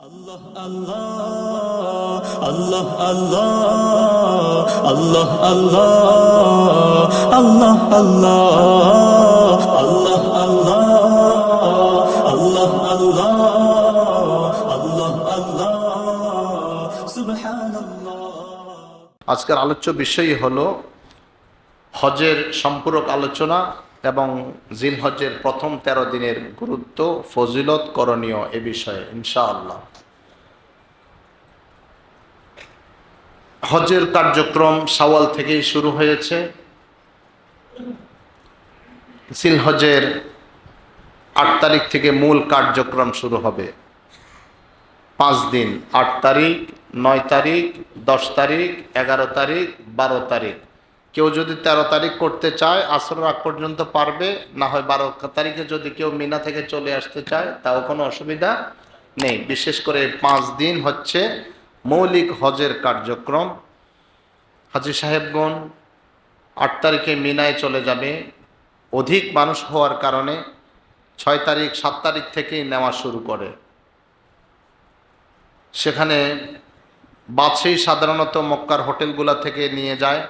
আল্লাহ আল্লাহ আল্লাহ আল্লাহ আল্লাহ আল্লাহ আল্লাহ আজকের আলোচ্য বিষয় হল হজের সম্পূরক আলোচনা এবং জিলহজের প্রথম ১৩ দিনের গুরুত্ব ফজিলত করণীয় এ বিষয়ে ইনশাআল্লাহ হজের কার্যক্রম সাওয়াল থেকেই শুরু হয়েছে। জিল হজের আট তারিখ থেকে মূল কার্যক্রম শুরু হবে। পাঁচ দিন, আট তারিখ, নয় তারিখ, দশ তারিখ, এগারো তারিখ, বারো তারিখ। কেউ যদি তেরো তারিখ করতে চায়, আসর আগ পর্যন্ত পারবে, না হয় বারো তারিখে যদি কেউ মিনা থেকে চলে আসতে চায়, তাও কোনো অসুবিধা নেই। বিশেষ করে পাঁচ দিন হচ্ছে মৌলিক হজের কার্যক্রম। হাজি সাহেবগণ, আট তারিখে মিনায় চলে যাবে। অধিক মানুষ হওয়ার কারণে ছয় তারিখ, সাত তারিখ থেকেই নেওয়া শুরু করে। সেখানে বাছেই সাধারণত মক্কার হোটেলগুলা থেকে নিয়ে যায়।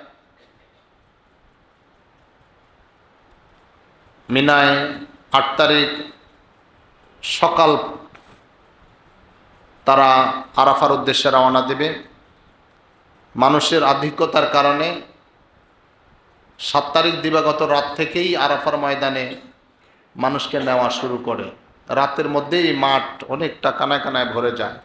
মিনায় আট তারিখ সকাল তারা আরাফার উদ্দেশ্যে রওনা দেবে। মানুষের আধিক্যতার কারণে সাত তারিখ দিবাগত রাত থেকেই আরাফার ময়দানে মানুষকে নেওয়া শুরু করে। রাতের মধ্যেই মাঠ অনেকটা কানায় কানায় ভরে যায়।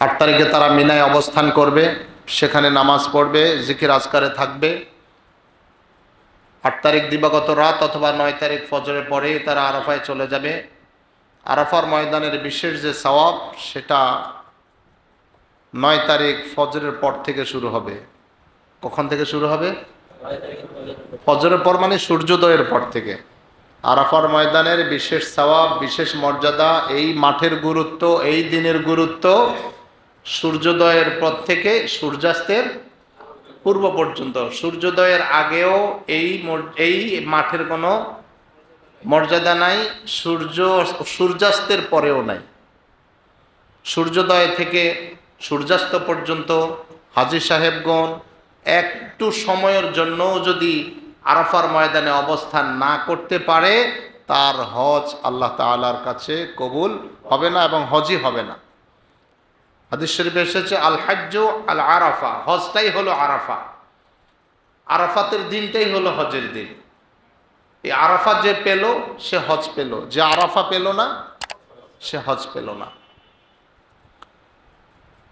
আট তারিখে তারা মিনায় অবস্থান করবে, সেখানে নামাজ পড়বে, জিকির আজকারে থাকবে। আট তারিখ দিবাগত রাত অথবা নয় তারিখ ফজরের পরেই তারা আরাফায় চলে যাবে। আরাফার ময়দানের বিশেষ যে সওয়াব, সেটা নয় তারিখ ফজরের পর থেকে শুরু হবে। কখন থেকে শুরু হবে? ফজরের পর মানে সূর্যোদয়ের পর থেকে। আরাফার ময়দানের বিশেষ সওয়াব, বিশেষ মর্যাদা, এই মাঠের গুরুত্ব, এই দিনের গুরুত্ব সূর্যোদয়ের পর থেকে সূর্যাস্তের পূর্ব পর্যন্ত। সূর্যোদয়ের আগেও এই এই মাঠের কোনো মর্যাদা নাই, সূর্য, সূর্যাস্তের পরেও নাই। সূর্যোদয় থেকে সূর্যাস্ত পর্যন্ত হাজি সাহেবগণ একটু সময়ের জন্য যদি আরাফার ময়দানে অবস্থান না করতে পারে, তার হজ আল্লাহ তাআলার কাছে কবুল হবে না এবং হজই হবে না। হাদিস শরীফে এসেছে আল হাজ্য আল আরাফা হজটাই হলো আরাফা। আরাফাতের দিনটাই হলো হজের দিন। এই আরাফা যে পেল, সে হজ পেল। যে আরাফা পেল না, সে হজ পেল না।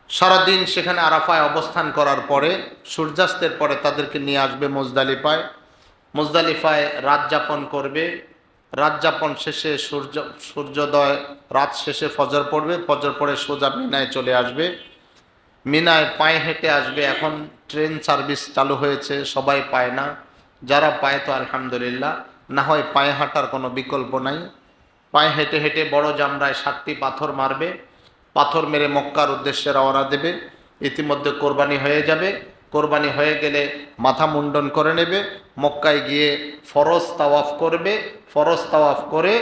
সারাদিন সেখানে আরাফায় অবস্থান করার পরে, সূর্যাস্তের পরে তাদেরকে নিয়ে আসবে মোজদালিফায়। মোজদালিফায় রাত যাপন করবে। রাত যাপন শেষে সূর্য, সূর্যোদয়, রাত শেষে ফজর পড়বে, ফজর পড়ে সোজা মিনায় চলে আসবে। মিনায় পায়ে হেঁটে আসবে, এখন ট্রেন সার্ভিস চালু হয়েছে, সবাই পায় না। যারা পায় তো আলহামদুলিল্লাহ, না হয় পায়ে হাঁটার কোনো বিকল্প নাই। পায়ে হেঁটে হেঁটে বড় জামরায় সাতটি পাথর মারবে, পাথর মেরে মক্কার উদ্দেশ্যে রওনা দেবে। ইতিমধ্যে কোরবানি হয়ে যাবে। কোরবানি হয়ে গেলে মাথা মুন্ডন করে নেবে, মক্কায় গিয়ে ফরজ তাওয়াফ করবে, ফরজ তাওয়াফ করে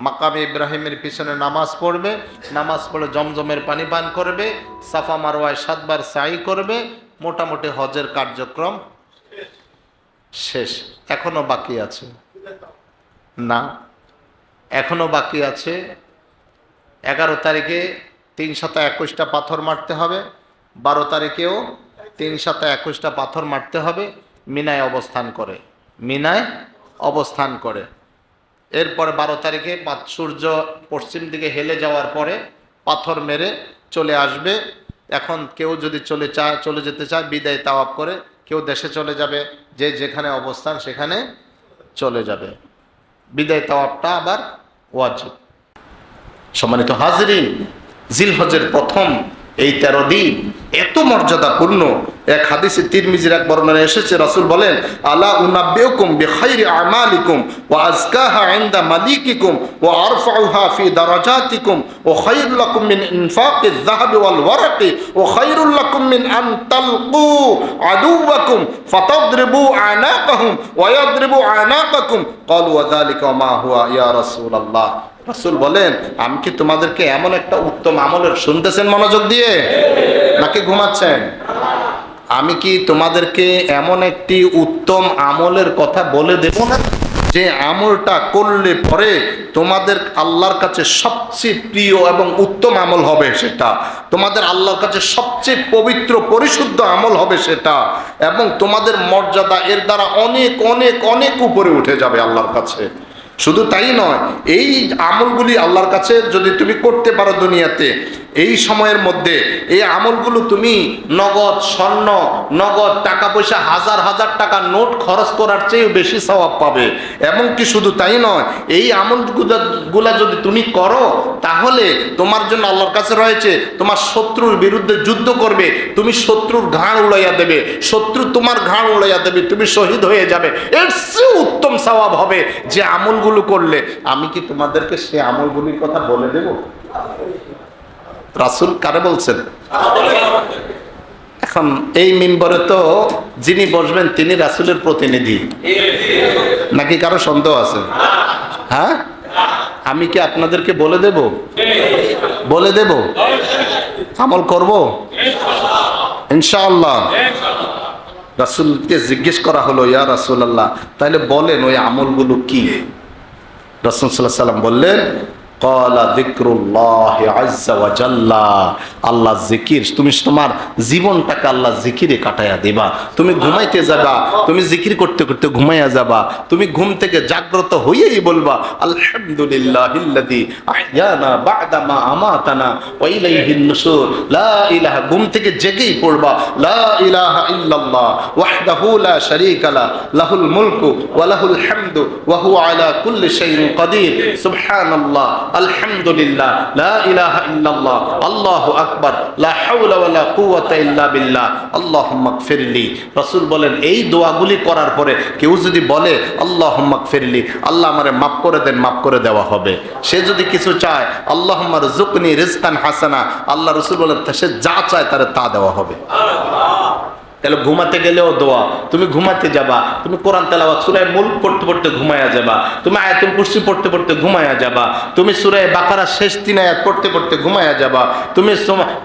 মাকামে ইব্রাহিমের পিছনে নামাজ পড়বে, নামাজ পড়ে জমজমের পানি পান করবে, সাফা মারোয়ায় সাতবার সাই করবে, মোটামুটি হজের কার্যক্রম শেষ। এখনও বাকি আছে? না। এখনও বাকি আছে। এগারো তারিখে তিন শত একুশটা পাথর মারতে হবে, বারো তারিখেও তিন শত একুশটা পাথর মারতে হবে, মিনায় অবস্থান করে। মিনায় অবস্থান করে। এরপরে বারো তারিখে সূর্য পশ্চিম দিকে হেলে যাওয়ার পরে পাথর মেরে চলে আসবে। এখন কেউ যদি চলে চায়, চলে যেতে চায়, বিদায় তাওয়াপ করে কেউ দেশে চলে যাবে, যে যেখানে অবস্থান সেখানে চলে যাবে। বিদায় তাওয়াবটা আবার ওয়াজিব। সম্মানিত হাজরিন জিলহজের প্রথম এই তেরো দিন এত মর্যাদাপূর্ণ এক হাদিসে তিরমিজির এক বর্ণনা এসেছে, রাসূল বলেন, আলা উনাব্বিউকুম বিখাইরি আমালিকুম ওয়া আজকাহা ইনদা মালিকিকুম ওয়া আরফাউহা ফি দারাজাতিকুম ওয়া খায়রুল লাকুম মিন ইনফাকিয যাহাবি ওয়াল ওয়ারাকি ওয়া খায়রুল লাকুম মিন আন তালকু আদুওয়াকুম ফাতাদরিবু আনাকাহুম ওয়া আনাকাকুম ক্বালু ওয়া মা হুয়া ইয়া রাসূলুল্লাহ রাসূল বলেন, আমি কি তোমাদেরকে এমন একটা উত্তম আমলের শুনতেছেন মনোযোগ দিয়ে? নাকি ঘুমাচ্ছেন? আমি কি তোমাদেরকে এমন একটি উত্তম আমলের কথা বলে দেব না? যে আমলটা করলে পরে তোমাদের আল্লাহর কাছে সবচেয়ে প্রিয় এবং উত্তম আমল হবে সেটা। তোমাদের আল্লাহর কাছে সবচেয়ে পবিত্র, পরিশুদ্ধ আমল হবে সেটা। এবং তোমাদের মর্যাদা এর দ্বারা অনেক অনেক অনেক উপরে উঠে যাবে আল্লাহর কাছে। শুধু তাই নয় এই আমলগুলি আল্লাহর কাছে যদি তুমি করতে পারো দুনিয়াতে এই সময়ের মধ্যে এই আমলগুলো তুমি নগদ স্বর্ণ, নগদ টাকা পয়সা হাজার হাজার টাকা নোট খরচ করার চেয়েও বেশি স্বভাব পাবে। এমনকি শুধু তাই নয়, এই আমলগুলা গুলা যদি তুমি করো, তাহলে তোমার জন্য আল্লাহর কাছে রয়েছে, তোমার শত্রুর বিরুদ্ধে যুদ্ধ করবে, তুমি শত্রুর ঘাড় উড়াইয়া দেবে, শত্রু তোমার ঘাড় উড়াইয়া দেবে, তুমি শহীদ হয়ে যাবে। এর চেয়ে উত্তম স্বভাব হবে যে আমলগুলো করলে। আমি কি তোমাদেরকে সে আমলগুলির কথা বলে দেব? রাসুল কারে বলছেন? এখন এই মিম্বরে তো যিনি বসবেন তিনি রাসুলের প্রতিনিধি। নাকি কারও সন্দেহ আছে? হ্যাঁ? আমি কি আপনাদেরকে বলে দেব? বলে দেব? আমল করব? ইনশাআল্লাহ। রাসুলকে জিজ্ঞেস করা হলো, ইয়া রাসুল আল্লাহ তাহলে বলেন ওই আমলগুলো কি? রাসুল সাল্লাহ সাল্লাম বললেন জিকির করতে করতে ঘুমাইয়া যাবা। তুমি ঘুম থেকে জাগ্রত হইয়াই বলবা, আলহামদুলিল্লাহ আহয়ানা বা'দা মা আমাতানা ওয়া ইলাইহিন নুশুর লা ইলাহা, ঘুম থেকে জেগেই পড়বা, লা ইলাহা ইল্লাল্লাহ ওয়াহদাহু লা শারীকা লাহুল মুলকু ওয়া হামদু ওয়া আলা কুল্লি শাইইন কাদির। সুবহানাল্লাহ আলহামদুলিল্লাহ, লা ইলাহা ইল্লাল্লাহ, আল্লাহু আকবার, লা হাওলা ওয়া লা কুওয়াতা ইল্লা বিল্লাহ। আল্লাহুম্মা গফিরলি। রাসূল বলেন, এই দোয়াগুলি করার পরে কেউ যদি বলে, আল্লাহুম্মা গফিরলি, আল্লাহ আমারে মাফ করে দেন, মাফ করে দেওয়া হবে। সে যদি কিছু চায়, আল্লাহুম্মা রযুকনি রিজকান হাসানা, আল্লাহ রাসূল বলেন, সে যা চায় তারে তা দেওয়া হবে। তাহলে ঘুমাতে গেলেও দোয়া, তুমি ঘুমাতে যাবা, তুমি কোরআন তেলাওয়াত, সুরায় মুল্ক পড়তে পড়তে ঘুমায়া যাবা, তুমি আয়াতুল কুরসি পড়তে পড়তে ঘুমায়া যাবা, তুমি সুরায় বাকারা শেষ তিন আয়াত পড়তে পড়তে ঘুমায়া যাবা, তুমি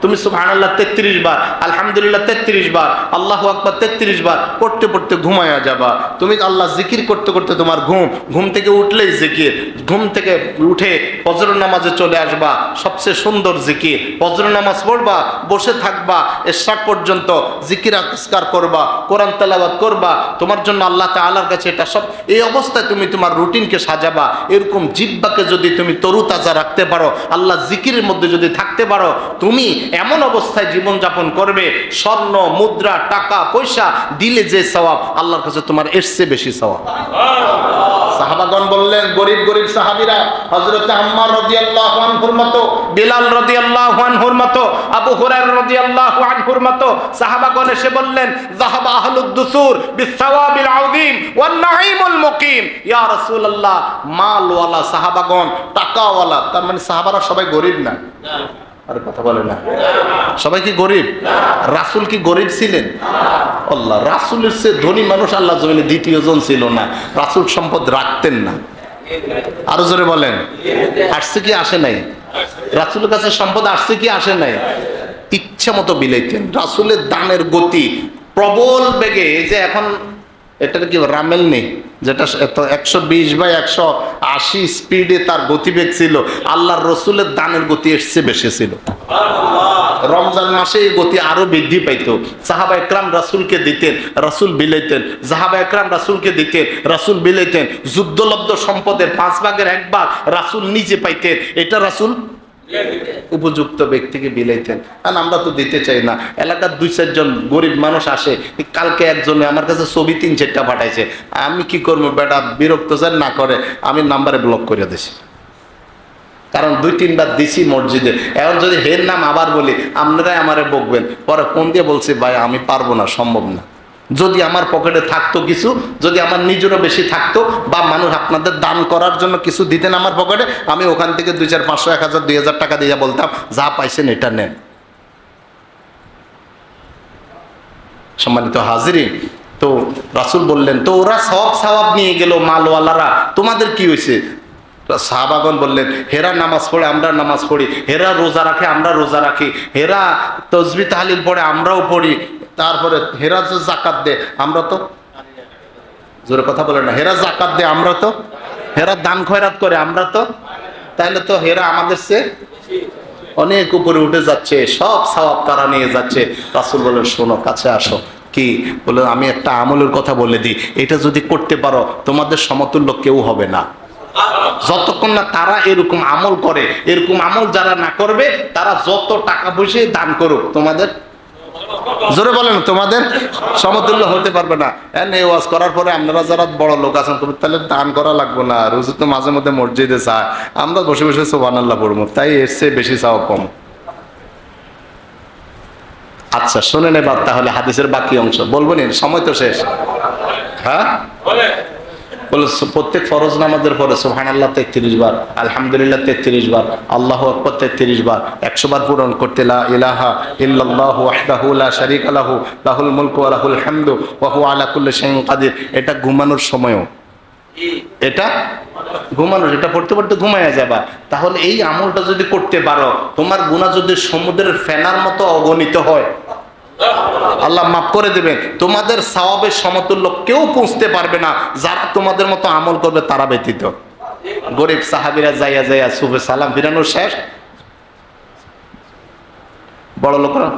তুমি সুবহানাল্লাহ 33 বার, আলহামদুলিল্লাহ 33 বার, আল্লাহু আকবার 33 বার পড়তে পড়তে ঘুমায়া যাবা, তুমি আল্লাহ জিকির করতে করতে তোমার ঘুম ঘুম থেকে উঠলেই জিকির, ঘুম থেকে উঠে ফজর নামাজে চলে আসবা, সবচেয়ে সুন্দর জিকির, ফজর নামাজ পড়বা, বসে থাকবা এরশাক পর্যন্ত জিকির আবিষ্কার করবা, কোরআন তালাবাদ করবা, তোমার জন্য আল্লাহ তালার কাছে এটা সব এই অবস্থায় তুমি তোমার রুটিনকে সাজাবা, এরকম জিব্বাকে যদি তুমি তরুতাজা রাখতে পারো, আল্লাহ জিকিরের মধ্যে যদি থাকতে পারো, তুমি এমন অবস্থায় জীবনযাপন করবে, স্বর্ণ, মুদ্রা, টাকা, পয়সা, দিলে যে সওয়াব, আল্লাহর কাছে তোমার চেয়ে বেশি সওয়াব। সাহাবাগণ বললেন, গরিব গরিব সাহাবীরা, হযরত আম্মার রাদিয়াল্লাহু আনহুর মতো, বিলাল রাদিয়াল্লাহু আনহুর মতো, আবু হুরায়রা রাদিয়াল্লাহু আনহুর মতো সাহাবাগণ এসে বললেন, যাহাবা আহলুদ দুসুর বিসওয়াবিল আযীম ওয়ান নাঈমুল মুকিম। ইয়া রাসূলুল্লাহ, মালওয়ালা সাহাবাগণ, টাকাওয়ালা, তার মানে সাহাবারা সবাই গরিব না। আর কথা বলে না। সবাই কি গরিব? রাসূল কি গরিব ছিলেন? আল্লাহ, রাসূলের সে ধনী মানুষ আল্লাহ জমিনে দ্বিতীয় জন ছিল না। রাসূল সম্পদ রাখতেন না। আরও জোরে বলেন। আসছে কি, আসে নাই? রাসূলের কাছে সম্পদ আসছে কি, আসে নাই? ইচ্ছা মতো বিলাইতেন। রাসূলের দানের গতি প্রবল বেগে যে এখন এটার কি রামেল নেই? যেটা একশো বিশ বা একশো আশি স্পিডে তার গতিবেগ ছিল, আল্লাহর রসুলের দানের গতি এসছে বেশি ছিল। রমজান মাসে এই গতি আরও বৃদ্ধি পাইত। সাহাবা একরাম রাসুলকে দিতেন, রাসুল বিলাইতেন। সাহাবা একরাম রাসুলকে দিতেন, রাসুল বিলাইতেন। যুদ্ধলব্ধ সম্পদের পাঁচ ভাগের এক ভাগ রাসুল নিজে পাইতেন। এটা রাসুল উপযুক্ত ব্যক্তিকে বিলাইতেন। আর আমরা তো দিতে চাই না। এলাকার দুই চারজন গরিব মানুষ আসে কালকে একজনে আমার কাছে ছবি তিন চারটা পাঠাইছে। আমি কি করব বেটা? বিরক্ত যেন না করে, আমি নাম্বারে ব্লক করে দিছি। কারণ দুই তিনবার দিছি মসজিদে। এখন যদি হের নাম আবার বলি, আপনারাই আমারে বকবেন। পরে ফোন দিয়ে বলছি, ভাই, আমি পারব না, সম্ভব না। যদি আমার পকেটে থাকতো কিছু, যদি আমার নিজেরও বেশি থাকতো, বা মানুষ আপনাদের দান করার জন্য কিছু দিতেন আমার পকেটে, আমি ওখান থেকে দুই চার, পাঁচশো, এক হাজার, দুই হাজার টাকা দিয়ে বলতাম, যা পাইছেন এটা নেন। সম্মানিত হাজিরি তো রাসুল বললেন, তো ওরা সব সওয়াব নিয়ে গেল মালওয়ালারা, তোমাদের কি হয়েছে সাহাবাগন বললেন, হেরা নামাজ পড়ে, আমরা নামাজ পড়ি, হেরা রোজা রাখে, আমরা রোজা রাখি, হেরা তসবি তাহলিল পড়ে, আমরাও পড়ি। তারপরে হেরা যে জাকাত দে, আমরা তো জোরে কথা বলে না হেরা জাকাত দে, আমরা তো হেরা দান খয়রাত করে, আমরা তো তাহলে তো হেরা আমাদের সে অনেক উপরে উঠে যাচ্ছে, সব সওয়াব তারা নিয়ে যাচ্ছে। রাসুল বলেন, শোনো, কাছে আসো। কি? বলে, আমি একটা আমলের কথা বলে দিই, এটা যদি করতে পারো, তোমাদের সমতুল্য কেউ হবে না। যতক্ষণ না তারা এরকম আমল করে, এরকম আমল যারা না করবে, তারা যত টাকা পয়সা দান করুক, তোমাদের জোরে বলেন, তোমাদের সমতুল্য হতে পারবে না। এই ওয়াজ করার পরে আপনারা যারা বড় লোক আছেন তুমি তাহলে দান করা লাগবে না। রুজু তো মাঝে মধ্যে মসজিদে চায় আমরা বসে বসে সোবান আল্লাহ পড়ব, তাই এর চেয়ে বেশি চাও কম। আচ্ছা শোনেন এবার তাহলে হাদিসের বাকি অংশ। বলবেন সময় তো শেষ। হ্যাঁ? বলে প্রত্যেক ফরজ নামাজের পরে সুহান আল্লাহ তেত্রিশ বার, আলহামদুলিল্লাহ তেত্রিশ বার, আল্লাহ আকবর তেত্রিশ বার, একশো বার পূরণ করতে ইলাহা ইল্লাল্লাহু ওয়াহদাহু লা লাহুল মুলকু ওয়া হামদু আলা কাদির। এটা ঘুমানোর সময়ও। এটা ঘুমানোর, এটা পড়তে পড়তে ঘুমায়া যাবা। তাহলে এই আমলটা যদি করতে পারো, তোমার গুণা যদি সমুদ্রের ফেনার মতো অগণিত হয় আল্লাহ মাফ করে দেবেন তোমাদের সওয়াবের সমতুল্য কেউ পৌঁছতে পারবে না। যারা তোমাদের মতো আমল করবে, তারা ব্যতীত। গরিব সাহাবিরা যাইয়া যাইয়া সুবে সালাম ফিরানোর শেষ। বড় লোকরা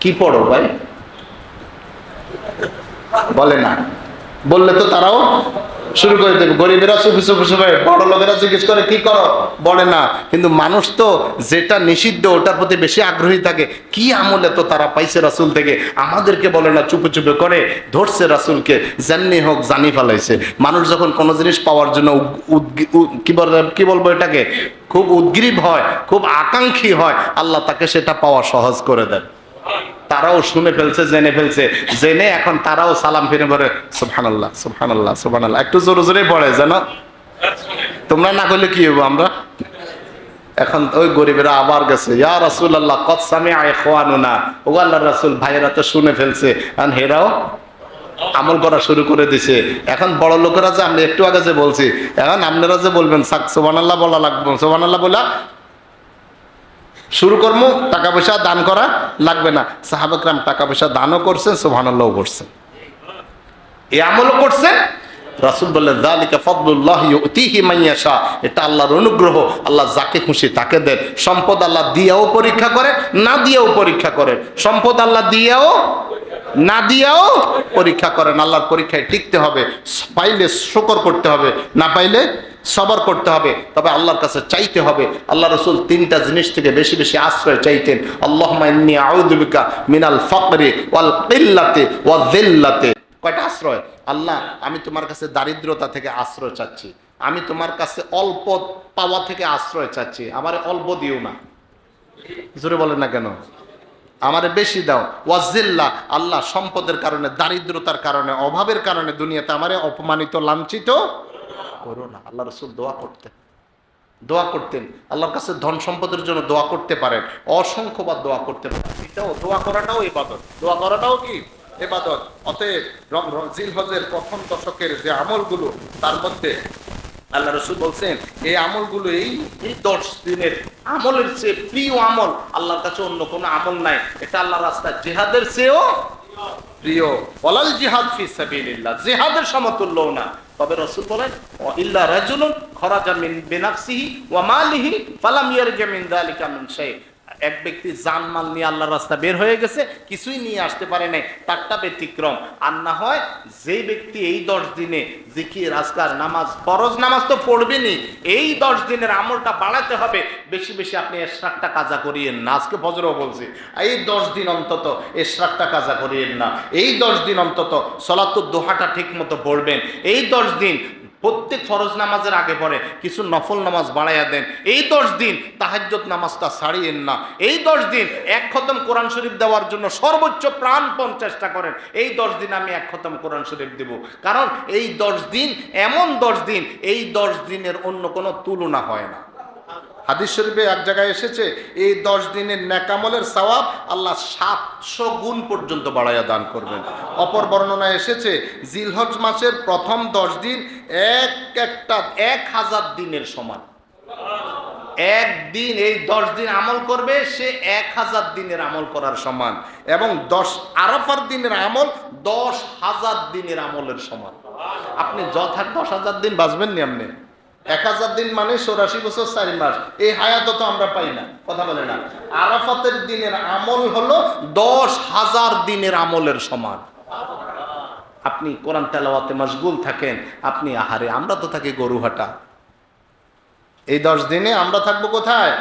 কি পড়ো ভাই? বলে না। বললে তো তারাও শুরু করে দেবে। গরিবেরা চুপি চুপি চুপে বড় লোকেরা জিজ্ঞেস করে, কি করো? বলে, না, কিন্তু মানুষ তো যেটা নিষিদ্ধ, ওটার প্রতি বেশি আগ্রহী থাকে। কি আমলে তো তারা পাইছে রাসুল থেকে? আমাদেরকে বলে না, চুপে চুপে করে ধরছে রাসুলকে জাননি হোক জানি ফেলাইছে। মানুষ যখন কোনো জিনিস পাওয়ার জন্য কি বল, কি বলব এটাকে? খুব উদ্গ্রীব হয়, খুব আকাঙ্ক্ষী হয়, আল্লাহ তাকে সেটা পাওয়া সহজ করে দেন। তারাও শুনে ফেলছে, জেনে ফেলছে। জেনে এখন তারাও সালাম ফিরে পড়ে সুবহানাল্লাহ সুবহানাল্লাহ সুবহানাল্লাহ। একটু জোরে জোরে পড়ে জানো তোমরা না করলে কি হব আমরা? এখন ওই গরিবেরা আবার গেছে, ইয়া রাসূলুল্লাহ, কদ সামিআ ইখওয়ানুনা? ও আল্লাহর রাসূল, ভাইয়েরা তো শুনে ফেলছে। আর হেরাও আমল করা শুরু করে দিছে। এখন বড় লোকেরা যে আমরা একটু আগে যে বলছি, এখন আপনারা যে বলবেন, সাক, সুবহানাল্লাহ বলা লাগবে, সুবহানাল্লাহ বলা শুরু করব টাকা পয়সা দান করা লাগবে না। সাহাবাকরাম টাকা পয়সা দানও করছেন সোহানাল্লাহ করছেন। এ আমলও করছেন। রাসুল বললেন এটা আল্লাহর অনুগ্রহ। আল্লাহ যাকে খুশি তাকে দেন। সম্পদ আল্লাহ দিয়েও পরীক্ষা করে না দিয়েও পরীক্ষা করেন। সম্পদ আল্লাহ দিয়েও, না দিয়েও পরীক্ষা করেন। আল্লাহর পরীক্ষায় টিকতে হবে। পাইলে শকর করতে হবে। না পাইলে সবর করতে হবে, তবে আল্লাহর কাছে চাইতে হবে। আল্লাহ রসুল তিনটা জিনিস থেকে বেশি বেশি আশ্রয় চাইতেন। আল্লাহ আউদুবিকা মিনাল ফকরে ওয়াল কিল্লাতে ওয়াল দিল্লাতে কয়টা আশ্রয়? আল্লাহ, আমি তোমার কাছে দারিদ্রতা থেকে আশ্রয় চাচ্ছি। আমি তোমার কাছে অল্প পাওয়া থেকে আশ্রয় চাচ্ছি। আমার অল্প দিও না। জোরে বলেন না কেন? আমারে বেশি দাও। ওয়াজিল্লা আল্লাহ সম্পদের কারণে, দারিদ্রতার কারণে, অভাবের কারণে দুনিয়াতে আমারে অপমানিত, লাঞ্ছিত করো না, আল্লাহ রসুল দোয়া করতেন। দোয়া করতেন। আল্লাহর কাছে ধন সম্পদের জন্য দোয়া করতে পারেন। অসংখ্যবার দোয়া করতে পারেন এটাও দোয়া করাটাও ইবাদত। দোয়া করাটাও কি? এবাদত অতএব রম- জিলহজের প্রথম দশকের যে আমলগুলো, তার মধ্যে আল্লাহ রসুল বলছেন, এই আমলগুলো এই এই দশ দিনের আমলের চেয়ে প্রিয় আমল। আল্লাহর কাছে অন্য কোনো আমল নাই। এটা আল্লাহ রাস্তা জেহাদের চেয়েও প্রিয়। বলাল জিহাদ ফি সাবিলিল্লাহ। জেহাদের সমতুল্য না। তবে রসুল বলেন "ওয়া ইল্লা রাজুলুন খরাজা মিন বিনাফসিহি ওয়া মালিহি ফালাম ইয়ারজা মিন যালিকা মিন শাই এক ব্যক্তি জানমাল নিয়ে আল্লাহর রাস্তা বের হয়ে গেছে, কিছুই নিয়ে আসতে পারে নাই তারটা ব্যতিক্রম। আর না হয় যেই ব্যক্তি এই দশ দিনে জিকির, আজকার, নামাজ, ফরজ নামাজ তো পড়বেনি এই দশ দিনের আমলটা বাড়াতে হবে, বেশি বেশি আপনি এশরাকটা কাজা করিয়েন না। আজকে বজরও বলছি, এই দশ দিন অন্তত এশরাকটা কাজা করিয়েন না। এই দশ দিন অন্তত সলাতুর দোহাটা ঠিক মতো পড়বেন, এই দশ দিন প্রত্যেক ফরজ নামাজের আগে পরে কিছু নফল নামাজ বাড়াইয়া দেন। এই দশ দিন তাহাজ্জত নামাজটা ছাড়িয়েন না। এই দশ দিন এক খতম কোরআন শরীফ দেওয়ার জন্য সর্বোচ্চ প্রাণপণ চেষ্টা করেন। এই দশ দিন আমি এক খতম কোরআন শরীফ দেব। কারণ এই দশ দিন, এমন দশ দিন, এই দশ দিনের অন্য কোনো তুলনা হয় না। হাদিস শরীফে এক জায়গায় এসেছে, এই দশ দিনের ন্যাকামলের সওয়াব আল্লাহ সাতশো গুণ পর্যন্ত বাড়াইয়া দান করবেন। অপর বর্ণনায় এসেছে, জিলহজ মাসের প্রথম দশ দিন এক একটা এক হাজার দিনের সমান। একদিন এই দশ দিন আমল করবে, সে এক হাজার দিনের আমল করার সমান। এবং দশ আরাফার দিনের আমল দশ হাজার দিনের আমলের সমান। আপনি যথার্থ দশ হাজার দিন বাঁচবেন নি আপনি? এক হাজার দিন মানে চৌরাশি বছর চারি মাস। এই হায়াত তো আমরা পাই না, কথা বলে না। আরাফাতের দিনের আমল হলো দশ হাজার দিনের আমলের সমান। আপনি কোরআন তেলাওয়াতে মশগুল থাকেন, আপনি আহারে, আমরা তো থাকি গরু গরুহাটা এই দশ দিনে আমরা থাকব কোথায়?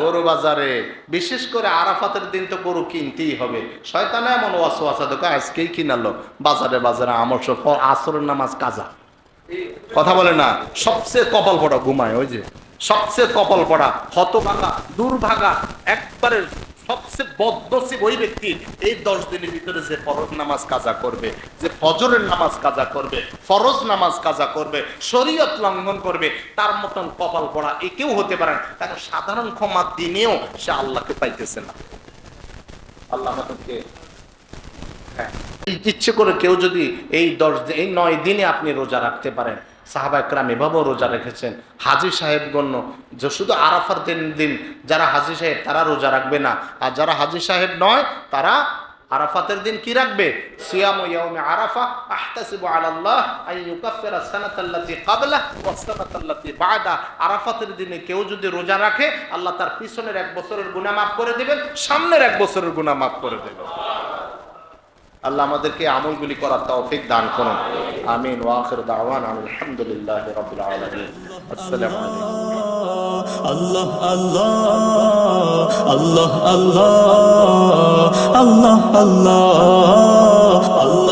গরু বাজারে। বিশেষ করে আরাফাতের দিন তো গরু কিনতেই হবে। শয়তানে এমন ওয়াসো আসা দোকা আজকেই কিনালো। বাজারে বাজারে আমল সব আসরের নামাজ কাজা। কথা বলে না, সবচেয়ে কপাল পড়া ঘুমায়, ওই যে সবচেয়ে কপাল পড়া, হতভাগা, দুর্ভাগা, একবারে সবচেয়ে বদনসিব ওই ব্যক্তি এই দশ দিনের ভিতরে যে ফরজ নামাজ কাজা করবে, যে ফজরের নামাজ কাজা করবে, ফরজ নামাজ কাজা করবে, শরীয়ত লঙ্ঘন করবে, তার মতন কপাল পড়া এ কেউ হতে পারে না তাকে সাধারণ ক্ষমা দিনেও সে আল্লাহকে পাইতেছে না আল্লাহ আমাদেরকে। ইচ্ছে করে কেউ যদি এই দশ এই নয় দিনে আপনি রোজা রাখতে পারেন, সাহাবা একরাম এভাবেও রোজা রেখেছেন। হাজি সাহেব গণ্য যে শুধু আরাফার দিন দিন যারা হাজি সাহেব, তারা রোজা রাখবে না। আর যারা হাজি সাহেব নয়, তারা আরাফাতের দিন কি রাখবে? সিয়াম ইয়াউমে আরাফা, আহতাসিবু আলাল্লাহ, আন ইউকাফিরা সানাতাল্লাতি ক্বাবলা ওয়াস সানাতাল্লাতি বাদা। আরাফাতের দিনে কেউ যদি রোজা রাখে, আল্লাহ তার পিছনের এক বছরের গুনাহ মাফ করে দিবেন, সামনের এক বছরের গুনাহ মাফ করে দেবেন। আল্লাহ আমাদেরকে আমলগুলি করার তৌফিক দান করুন আমিন ওয়াখির দাওয়ান আলহামদুলিল্লাহ রাব্বিল আলামিন আসসালামু আলাইকুম আল্লাহ আল্লাহ আল্লাহ আল্লাহ আল্লাহ Allah